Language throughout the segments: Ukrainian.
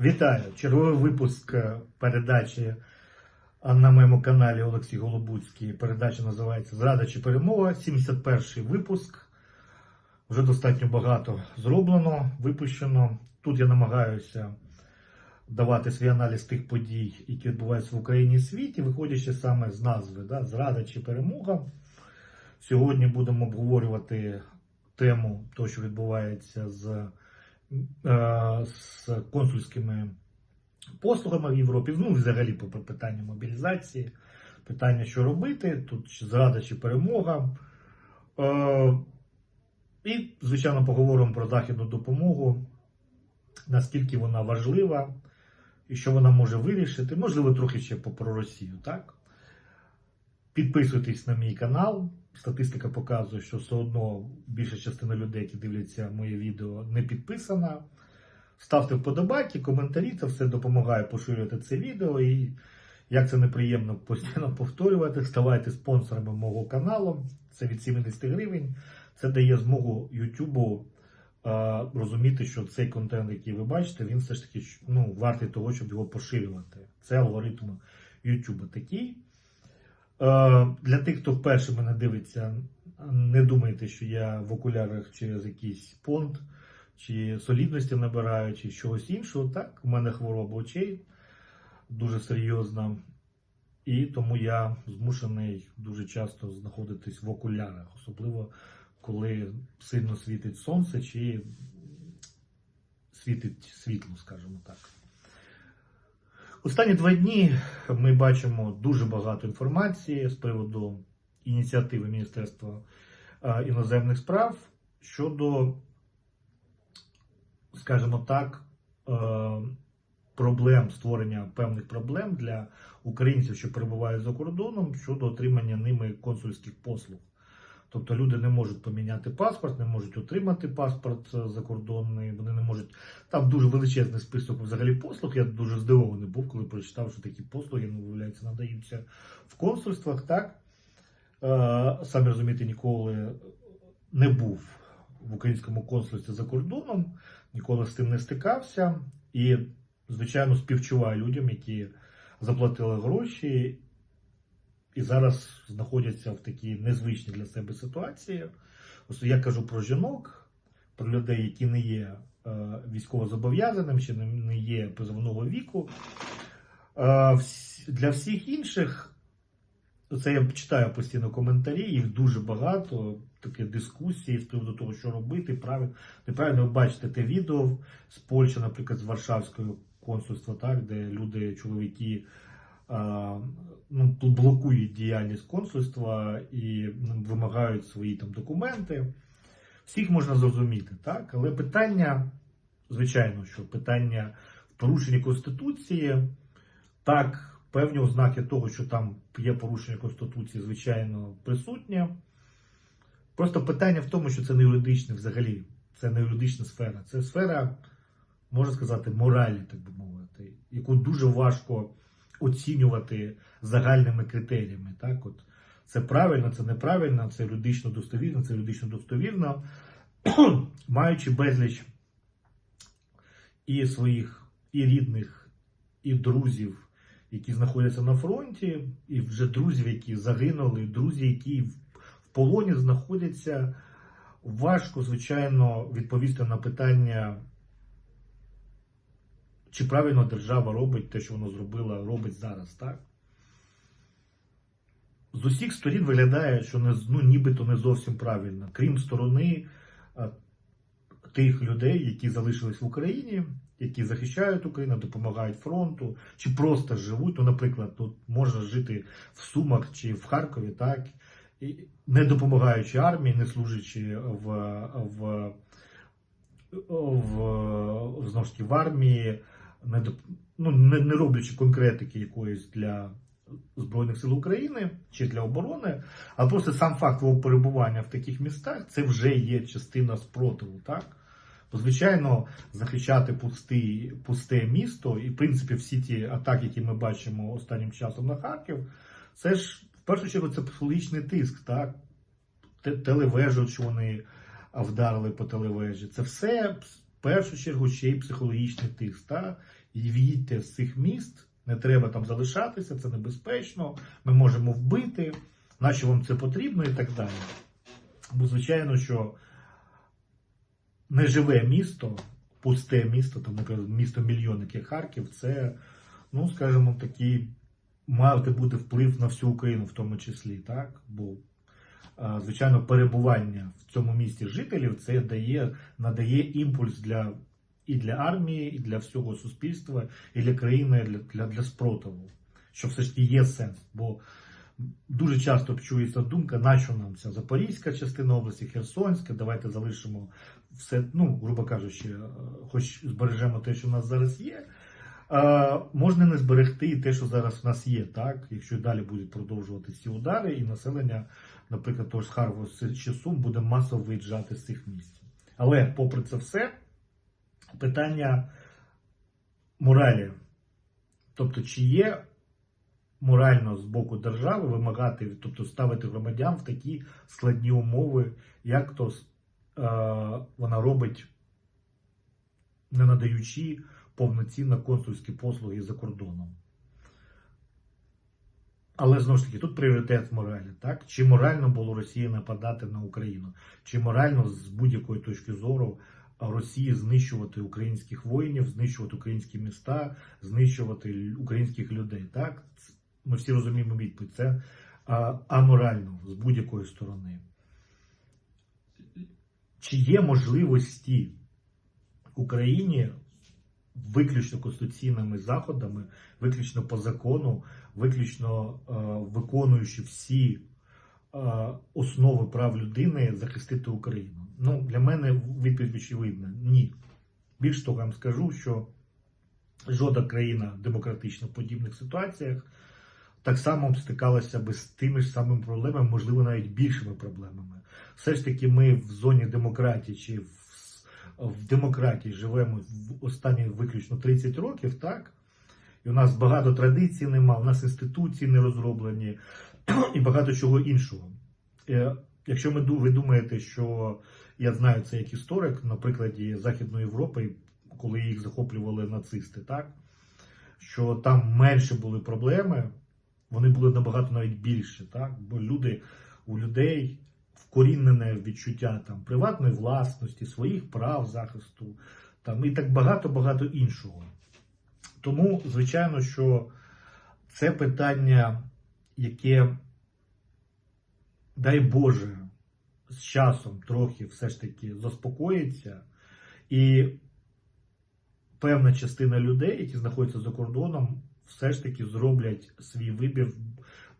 Вітаю! Черговий випуск е, передачі на моєму каналі Олексій Голобуцький. Передача називається Зрада чи перемога. 71-й випуск. Вже достатньо багато зроблено, випущено. Тут я намагаюся давати свій аналіз тих подій, які відбуваються в Україні і світі, виходячи саме з назви да, Зрада чи перемога. Сьогодні будемо обговорювати тему того, що відбувається з е, з консульськими послугами в Європі, ну, взагалі по питанню мобілізації, питання, що робити, тут зрада чи перемога. Е, І, звичайно, поговоримо про західну допомогу, наскільки вона важлива і що вона може вирішити. Можливо, трохи ще про Росію, так? Підписуйтесь на мій канал. Статистика показує, що все одно більша частина людей, які дивляться моє відео, не підписана. Ставте вподобайки, коментарі, це все допомагає поширювати це відео. І як це неприємно постійно повторювати, ставайте спонсорами мого каналу. Це від 70 гривень. Це дає змогу Ютубу е, розуміти, що цей контент, який ви бачите, він все ж таки ну, вартий того, щоб його поширювати. Це алгоритм Ютуба такий. Е, Для тих, хто вперше мене дивиться, не думайте, що я в окулярах через якийсь понт, чи солідності набираю, чи чогось іншого. Так, у мене хвороба очей дуже серйозна. І тому я змушений дуже часто знаходитись в окулярах, особливо коли сильно світить сонце чи світить світло, скажімо так. Останні два дні ми бачимо дуже багато інформації з приводу ініціативи Міністерства е, іноземних справ щодо, скажімо так, е, проблем створення певних проблем для українців, що перебувають за кордоном щодо отримання ними консульських послуг. Тобто люди не можуть поміняти паспорт, не можуть отримати паспорт е, закордонний, вони не можуть. Там дуже величезний список взагалі послуг. Я дуже здивований був, коли прочитав, що такі послуги, ну, виявляється, надаються в консульствах. Так е, самі розумієте, ніколи не був в українському консульстві за кордоном, ніколи з тим не стикався. І, звичайно, співчуваю людям, які заплатили гроші і зараз знаходяться в такій незвичній для себе ситуації. Ось я кажу про жінок, про людей, які не є е, військовозобов'язаним, чи не, є призовного віку. Е, для всіх інших, це я читаю постійно коментарі, їх дуже багато, такі дискусії з приводу того, що робити, правильно, неправильно ви бачите те відео з Польщі, наприклад, з Варшавського консульства, так, де люди, чоловіки ну, тут блокують діяльність консульства і ну, вимагають свої там документи. Всіх можна зрозуміти, так? Але питання, звичайно, що питання в порушенні Конституції, так, певні ознаки того, що там є порушення Конституції, звичайно, присутнє. Просто питання в тому, що це не юридичне взагалі, це не юридична сфера. Це сфера, можна сказати, моралі, так би мовити, яку дуже важко оцінювати загальними критеріями. Так, от це правильно, це неправильно, це юридично достовірно, це юридично достовірно, маючи безліч і своїх і рідних, і друзів, які знаходяться на фронті, і вже друзів, які загинули, друзі, які в полоні знаходяться. Важко, звичайно, відповісти на питання чи правильно держава робить те, що вона зробила, робить зараз, так? З усіх сторін виглядає, що не, ну, нібито не зовсім правильно, крім сторони а, тих людей, які залишились в Україні, які захищають Україну, допомагають фронту, чи просто живуть. Ну, наприклад, тут можна жити в Сумах чи в Харкові, так, і не допомагаючи армії, не служачи в, в, в, ж таки, в армії, не, ну, не, не роблячи конкретики якоїсь для Збройних сил України чи для оборони, а просто сам факт твого перебування в таких містах це вже є частина спротиву, так? Бо, звичайно, захищати пусти, пусте місто, і в принципі всі ті атаки, які ми бачимо останнім часом на Харків, це ж в першу чергу це психологічний тиск, так? Те- Телевежу, що вони вдарили по телевежі. Це все першу чергу ще й психологічний тиск. Та? В'їдьте з цих міст, не треба там залишатися, це небезпечно, ми можемо вбити, нащо вам це потрібно і так далі. Бо, звичайно, що неживе місто, пусте місто, там, наприклад, місто мільйонник, як Харків, це, ну, скажімо, такий мати буде вплив на всю Україну в тому числі, так? Бо, звичайно, перебування в цьому місті жителів це дає, надає імпульс для, і для армії, і для всього суспільства, і для країни, і для, для, для спротиву. Що все ж таки є сенс. Бо дуже часто чується думка, нащо нам ця Запорізька частина області, Херсонська, давайте залишимо все, ну, грубо кажучи, е, хоч збережемо те, що в нас зараз є. А, можна не зберегти і те, що зараз в нас є, так? Якщо і далі будуть продовжувати ці удари, і населення, наприклад, того ж Харкова чи Сум буде масово виїжджати з цих місць. Але, попри це все, питання моралі. Тобто, чи є морально з боку держави вимагати, тобто ставити громадян в такі складні умови, як то е, вона робить, не надаючи повноцінно консульські послуги за кордоном. Але знову ж таки, тут пріоритет моралі. Так? Чи морально було Росії нападати на Україну? Чи морально з будь-якої точки зору Росії знищувати українських воїнів, знищувати українські міста, знищувати українських людей? Так? Ми всі розуміємо відповідь. Це аморально з будь-якої сторони. Чи є можливості Україні виключно конституційними заходами, виключно по закону, виключно е, виконуючи всі е, основи прав людини, захистити Україну? Ну, для мене відповідь очевидна: ні. Більш того, я вам скажу, що жодна країна демократична в подібних ситуаціях так само стикалася би з тими ж самими проблемами, можливо, навіть більшими проблемами. Все ж таки, ми в зоні демократії чи в, в демократії живемо в останні виключно 30 років, так? І у нас багато традицій нема, у нас інституції не розроблені і багато чого іншого. Е, Якщо ми, ви думаєте, що я знаю це як історик, на прикладі Західної Європи, коли їх захоплювали нацисти, так? Що там менше були проблеми, вони були набагато навіть більше, так? Бо люди у людей вкорінене відчуття там приватної власності, своїх прав захисту, там і так багато-багато іншого. Тому, звичайно, що це питання, яке, дай Боже, з часом трохи все ж таки заспокоїться, і певна частина людей, які знаходяться за кордоном, все ж таки зроблять свій вибір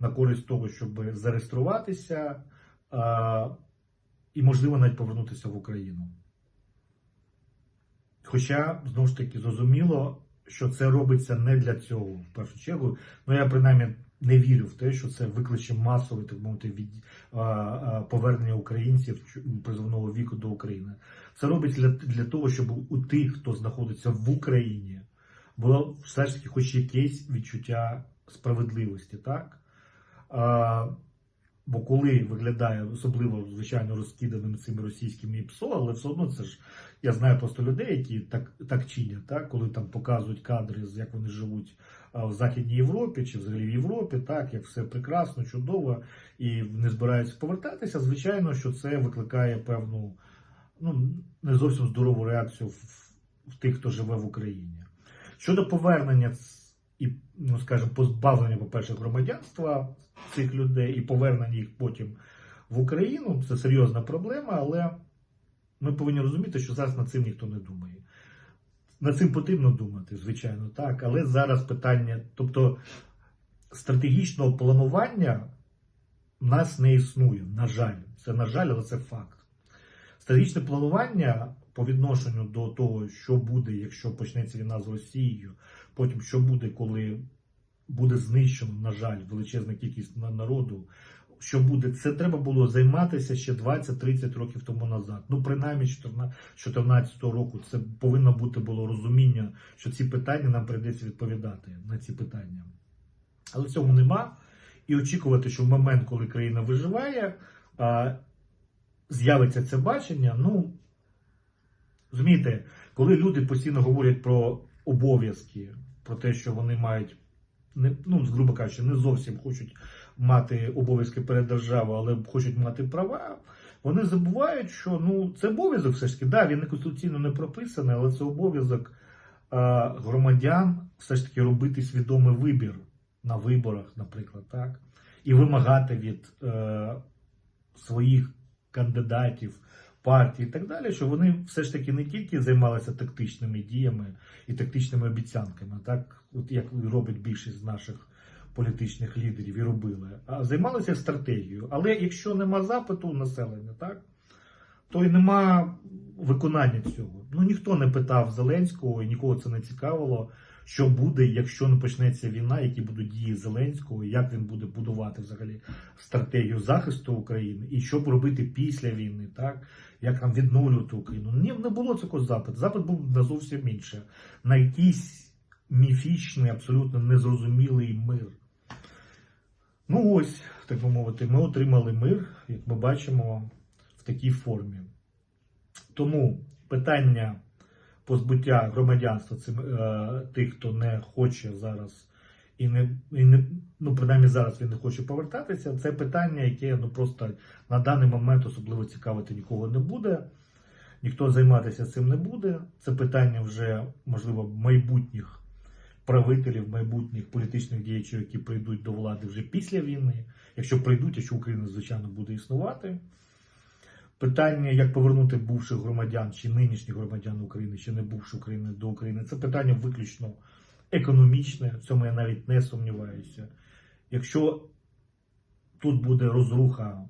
на користь того, щоб зареєструватися а, і, можливо, навіть повернутися в Україну. Хоча, знову ж таки, зрозуміло, що це робиться не для цього в першу чергу. Ну, я принаймні не вірю в те, що це викличе масове так мовити, від повернення українців призовного віку до України. Це робиться для, для того, щоб у тих, хто знаходиться в Україні, було все ж таки хоч якесь відчуття справедливості, так? Бо коли виглядає особливо, звичайно, розкиданими цими російськими ПСО, але все одно це ж я знаю просто людей, які так так чинять, так? коли там показують кадри, як вони живуть в Західній Європі чи взагалі в Європі, так, як все прекрасно, чудово, і не збираються повертатися, звичайно, що це викликає певну, ну, не зовсім здорову реакцію в, в тих, хто живе в Україні. Щодо повернення і, ну скажімо, позбавлення, по-перше, громадянства цих людей і повернення їх потім в Україну, це серйозна проблема, але ми повинні розуміти, що зараз над цим ніхто не думає. Над цим потрібно думати, звичайно, так. Але зараз питання, тобто стратегічного планування в нас не існує. На жаль, це на жаль, але це факт. Стратегічне планування по відношенню до того, що буде, якщо почнеться війна з Росією, потім що буде, коли буде знищено, на жаль, величезна кількість народу. Що буде, це треба було займатися ще 20-30 років тому назад. Ну, принаймні, 2014 року це повинно бути було розуміння, що ці питання нам прийдеться відповідати на ці питання. Але цього нема. І очікувати, що в момент, коли країна виживає, з'явиться це бачення. Ну, розумієте, Коли люди постійно говорять про обов'язки, про те, що вони мають не ну, грубо кажучи, не зовсім хочуть мати обов'язки перед державою, але хочуть мати права. Вони забувають, що ну це обов'язок все ж таки. Да, він не конституційно не прописаний, але це обов'язок громадян все ж таки робити свідомий вибір на виборах, наприклад, так, і вимагати від е, своїх кандидатів, партій і так далі, що вони все ж таки не тільки займалися тактичними діями і тактичними обіцянками, так, от як робить більшість з наших політичних лідерів і робили, а займалися стратегією. Але якщо нема запиту у населення, так, то й нема виконання цього. Ну ніхто не питав Зеленського і нікого це не цікавило. Що буде, якщо не почнеться війна, які будуть дії Зеленського, як він буде будувати взагалі стратегію захисту України, і що робити після війни, так як там відновлювати Україну? Ні, не було такого запиту. Запит був на зовсім інше, на якийсь міфічний, абсолютно незрозумілий мир. Ну ось, так би мовити, ми отримали мир, як ми бачимо, в такій формі. Тому питання позбуття громадянства цим е, тих, хто не хоче зараз і не, і не ну принаймні зараз він не хоче повертатися. Це питання, яке ну просто на даний момент особливо цікавити нікого не буде. Ніхто займатися цим не буде. Це питання вже можливо майбутніх правителів, майбутніх політичних діячів, які прийдуть до влади вже після війни. Якщо прийдуть, якщо Україна звичайно буде існувати. Питання, як повернути бувших громадян чи нинішніх громадян України, чи не бувших України до України, це питання виключно економічне. В цьому я навіть не сумніваюся. Якщо тут буде розруха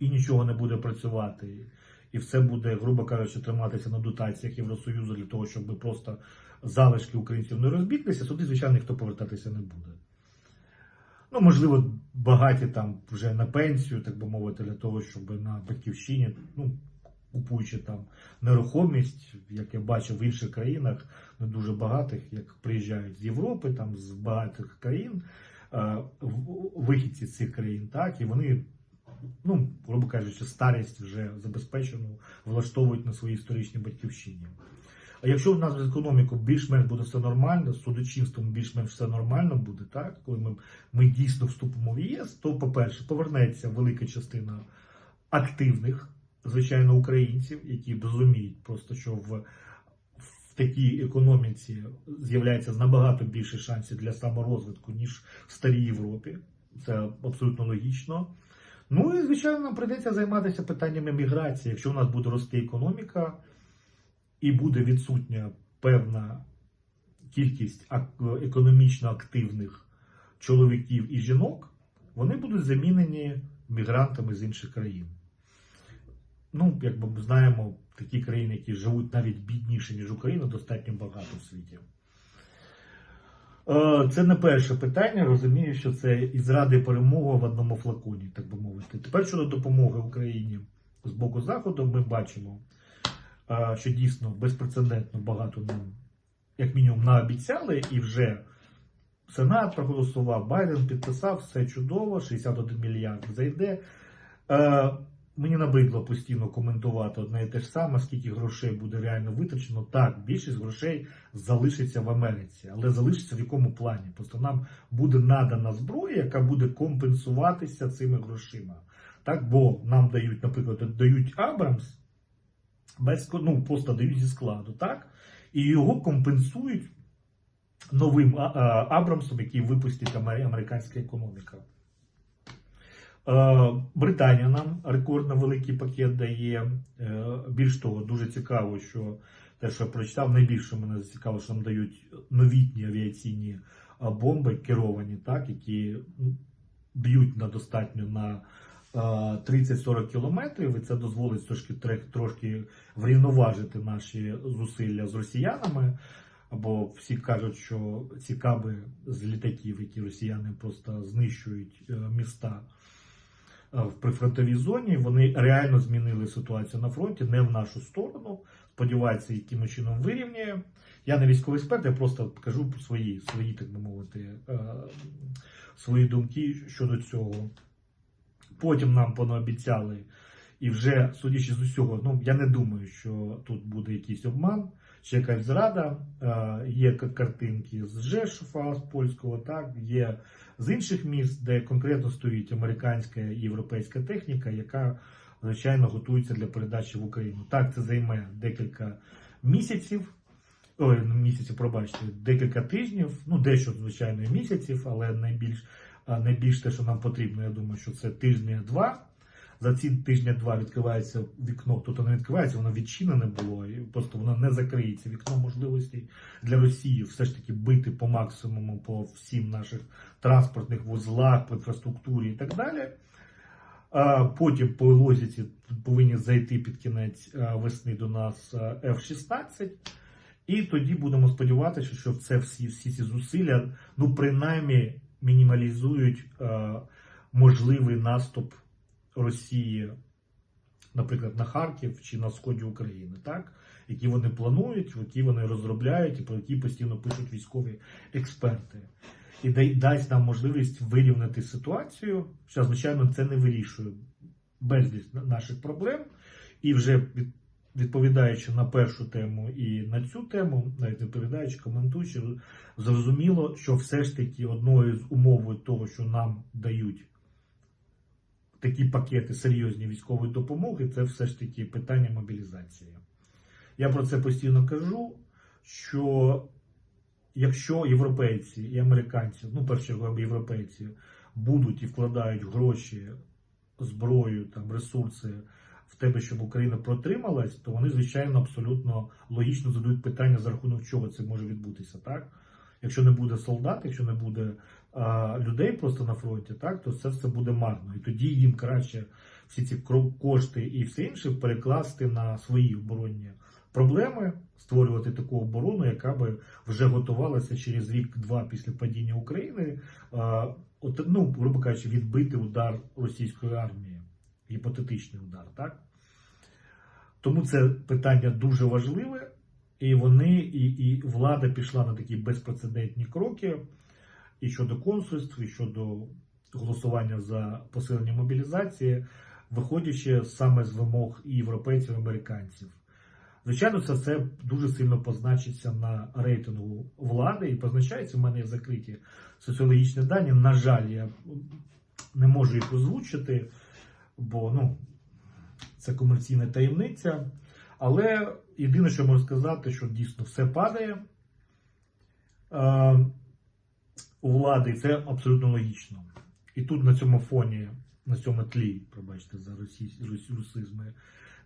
і нічого не буде працювати, і все буде, грубо кажучи, триматися на дотаціях Євросоюзу для того, щоб просто залишки українців не розбіглися, туди, звичайно, ніхто повертатися не буде. Ну, можливо, багаті там вже на пенсію, так би мовити, для того, щоб на батьківщині, ну, купуючи там нерухомість, як я бачив в інших країнах, не дуже багатих, як приїжджають з Європи, там з багатих країн, е, вихідці цих країн, так, і вони, ну, грубо кажучи, старість вже забезпечену влаштовують на своїй історичній батьківщині. А якщо в нас з економікою більш-менш буде все нормально, з судочинством більш-менш все нормально буде, так коли ми, ми дійсно вступимо в ЄС, то, по-перше, повернеться велика частина активних, звичайно, українців, які розуміють просто, що в, в такій економіці з'являється набагато більше шансів для саморозвитку, ніж в старій Європі. Це абсолютно логічно. Ну і звичайно, нам прийдеться займатися питаннями міграції. Якщо у нас буде рости економіка і буде відсутня певна кількість економічно активних чоловіків і жінок, вони будуть замінені мігрантами з інших країн. Ну, як ми знаємо, такі країни, які живуть навіть бідніше, ніж Україна, достатньо багато в світі. Е, Це не перше питання. Розумію, що це і зради і перемога в одному флаконі, так би мовити. Тепер щодо допомоги Україні з боку Заходу, ми бачимо, що дійсно безпрецедентно багато нам, як мінімум, наобіцяли, і вже Сенат проголосував, Байден підписав, все чудово, 61 мільярд зайде. Мені набридло постійно коментувати одне і те ж саме, скільки грошей буде реально витрачено. Так, більшість грошей залишиться в Америці, але залишиться в якому плані? Просто нам буде надана зброя, яка буде компенсуватися цими грошима. Так, бо нам дають, наприклад, дають Абрамс, без ну, просто дають зі складу, так? І його компенсують новим Абрамсом, який випустить американська економіка. Е, Британія нам рекордно великий пакет дає. Е, Більш того, дуже цікаво, що те, що я прочитав, найбільше мене зацікавило, що нам дають новітні авіаційні бомби керовані, так, які б'ють на достатньо на е, 30-40 кілометрів, і це дозволить трошки, трошки врівноважити наші зусилля з росіянами. Або всі кажуть, що ці каби з літаків, які росіяни просто знищують е, міста е, в прифронтовій зоні, вони реально змінили ситуацію на фронті, не в нашу сторону. Сподіваються, яким чином вирівняє. Я не військовий експерт, я просто кажу свої, свої, так би мовити, е, свої думки щодо цього. Потім нам понаобіцяли І вже, судячи з усього, ну я не думаю, що тут буде якийсь обман, чи якась зрада. Е, Є картинки з Жешуфа, з польського, так, є з інших міст, де конкретно стоїть американська і європейська техніка, яка, звичайно, готується для передачі в Україну. Так, це займе декілька місяців. Ой, не місяців, пробачте, декілька тижнів, ну дещо, звичайно, місяців, але найбільш, найбільш те, що нам потрібно, я думаю, що це тижня-два. За ці тижня-два відкривається вікно, тобто не відкривається, воно відчинене було, і просто воно не закриється. Вікно можливостей для Росії все ж таки бити по максимуму по всім наших транспортних вузлах, по інфраструктурі і так далі. Потім по логіці повинні зайти під кінець весни до нас а, F-16. І тоді будемо сподіватися, що це всі, всі ці зусилля, ну принаймні мінімалізують е, можливий наступ Росії, наприклад, на Харків чи на сході України, так? які вони планують, які вони розробляють і про які постійно пишуть військові експерти. І дасть нам можливість вирівняти ситуацію. Що, звичайно, це не вирішує безліч наших проблем. І вже від, відповідаючи на першу тему і на цю тему, навіть відповідаючи, коментуючи, зрозуміло, що все ж таки одною з умов того, що нам дають такі пакети серйозні військової допомоги, це все ж таки питання мобілізації. Я про це постійно кажу, що якщо європейці і американці, ну, чергу європейці, будуть і вкладають гроші, зброю, там, ресурси в тебе, щоб Україна протрималась, то вони, звичайно, абсолютно логічно задають питання, за рахунок чого це може відбутися, так? Якщо не буде солдат, якщо не буде а, людей просто на фронті, так, то це все буде марно. І тоді їм краще всі ці кошти і все інше перекласти на свої оборонні проблеми, створювати таку оборону, яка би вже готувалася через рік-два після падіння України, а, от, ну, грубо кажучи, відбити удар російської армії, гіпотетичний удар, так? Тому це питання дуже важливе, і вони, і, і влада пішла на такі безпрецедентні кроки і щодо консульств, і щодо голосування за посилення мобілізації, виходячи саме з вимог і європейців, і американців. Звичайно, це все дуже сильно позначиться на рейтингу влади і позначається в мене закриті соціологічні дані. На жаль, я не можу їх озвучити, бо ну, це комерційна таємниця. Але єдине, що можу сказати, що дійсно все падає е, у влади, і це абсолютно логічно. І тут на цьому фоні, на цьому тлі, пробачте, за російсь, русизми,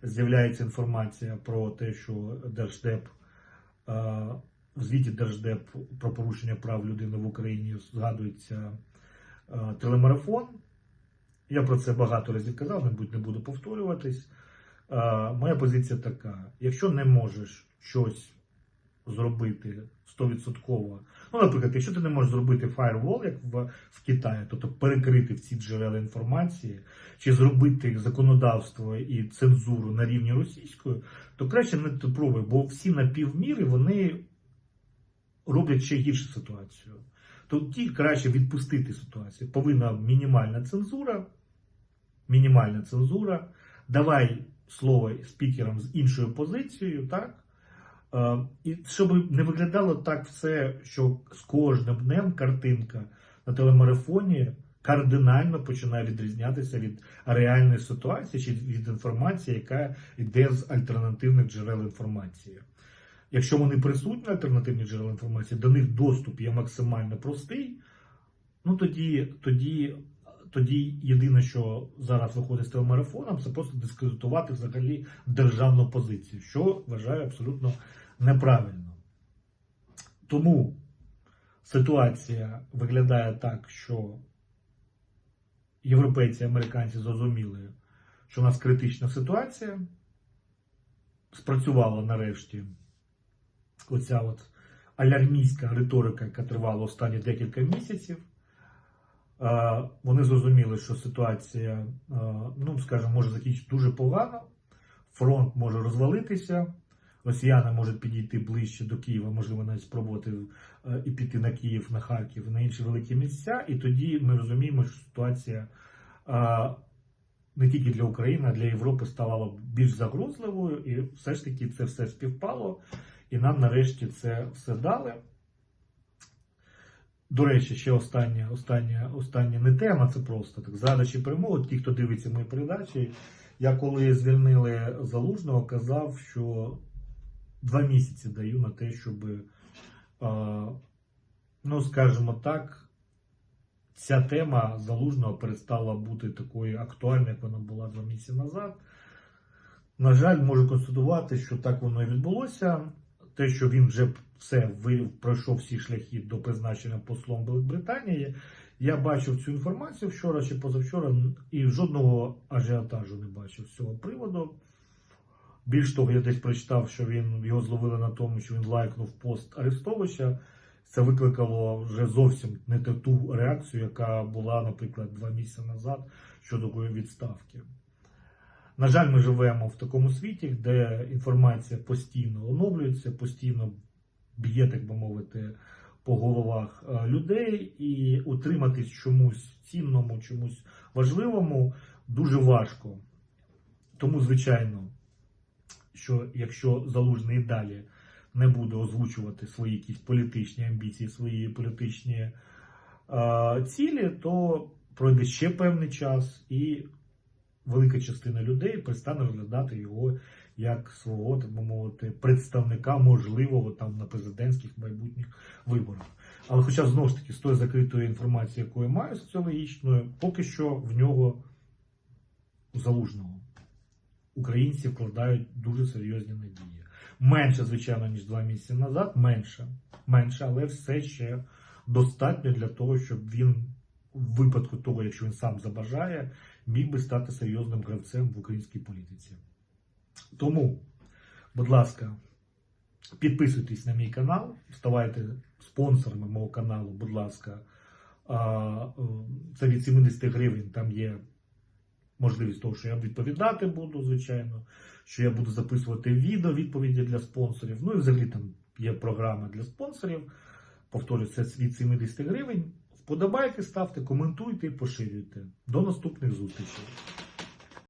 з'являється інформація про те, що Держдеп е, в звіті Держдеп про порушення прав людини в Україні згадується е, телемарафон. Я про це багато разів казав, мабуть, не буду повторюватись. Е, Моя позиція така: якщо не можеш щось зробити 100%, ну, наприклад, якщо ти не можеш зробити firewall, як в, в Китаї, тобто перекрити всі джерела інформації, чи зробити законодавство і цензуру на рівні російської, то краще не пробуй, бо всі напівміри вони роблять ще гіршу ситуацію. Тоді краще відпустити ситуацію. Повинна мінімальна цензура, мінімальна цензура. Давай слово спікерам з іншою позицією, так? Е, І щоб не виглядало так все, що з кожним днем картинка на телемарафоні кардинально починає відрізнятися від реальної ситуації чи від інформації, яка йде з альтернативних джерел інформації. Якщо вони присутні альтернативні джерела інформації, до них доступ є максимально простий, ну тоді, тоді, тоді єдине, що зараз виходить з телемарафоном, це просто дискредитувати взагалі державну позицію, що вважаю абсолютно неправильно. Тому ситуація виглядає так, що європейці і американці зрозуміли, що у нас критична ситуація. Спрацювала нарешті оця от алярмійська риторика, яка тривала останні декілька місяців. Вони зрозуміли, що ситуація, ну скажімо, може закінчити дуже погано, фронт може розвалитися, росіяни можуть підійти ближче до Києва, можливо, навіть спробувати і піти на Київ, на Харків, на інші великі місця. І тоді ми розуміємо, що ситуація не тільки для України, а для Європи ставало більш загрозливою, і все ж таки це все співпало, і нам нарешті це все дали. До речі, ще остання, остання, остання не тема, це просто так. Зрада чи перемога. Ті, хто дивиться мої передачі, я коли звільнили залужного, казав, що два місяці даю на те, щоб, ну скажімо так, ця тема залужного перестала бути такою актуальною, як вона була два місяці назад. На жаль, можу констатувати, що так воно і відбулося. Те, що він вже все ви- пройшов всі шляхи до призначення послом Великобританії. Я бачив цю інформацію вчора чи позавчора, і жодного ажіотажу не бачив з цього приводу. Більш того, я десь прочитав, що він його зловили на тому, що він лайкнув пост Арестовича. Це викликало вже зовсім не ту реакцію, яка була, наприклад, два місяці назад щодо відставки. На жаль, ми живемо в такому світі, де інформація постійно оновлюється, постійно б'є, так би мовити, по головах е, людей, і утриматись чомусь цінному, чомусь важливому дуже важко. Тому, звичайно, що якщо залужний далі не буде озвучувати свої якісь політичні амбіції, свої політичні е, цілі, то пройде ще певний час, і велика частина людей перестане розглядати його як свого, так би мовити, представника можливого там на президентських майбутніх виборах. Але, хоча знову ж таки, з тої закритої інформації, яку я маю соціологічною, поки що в нього залужного українці вкладають дуже серйозні надії. Менше, звичайно, ніж два місяці назад, менше, менше, але все ще достатньо для того, щоб він в випадку того, якщо він сам забажає, міг би стати серйозним гравцем в українській політиці. Тому, будь ласка, підписуйтесь на мій канал, ставайте спонсорами мого каналу, будь ласка. Е, Це від 70 гривень, там є можливість того, що я відповідати буду, звичайно, що я буду записувати відео, відповіді для спонсорів. Ну і взагалі там є програма для спонсорів. Повторюю, це від 70 гривень. Вподобайки ставте, коментуйте і поширюйте. До наступних зустрічей.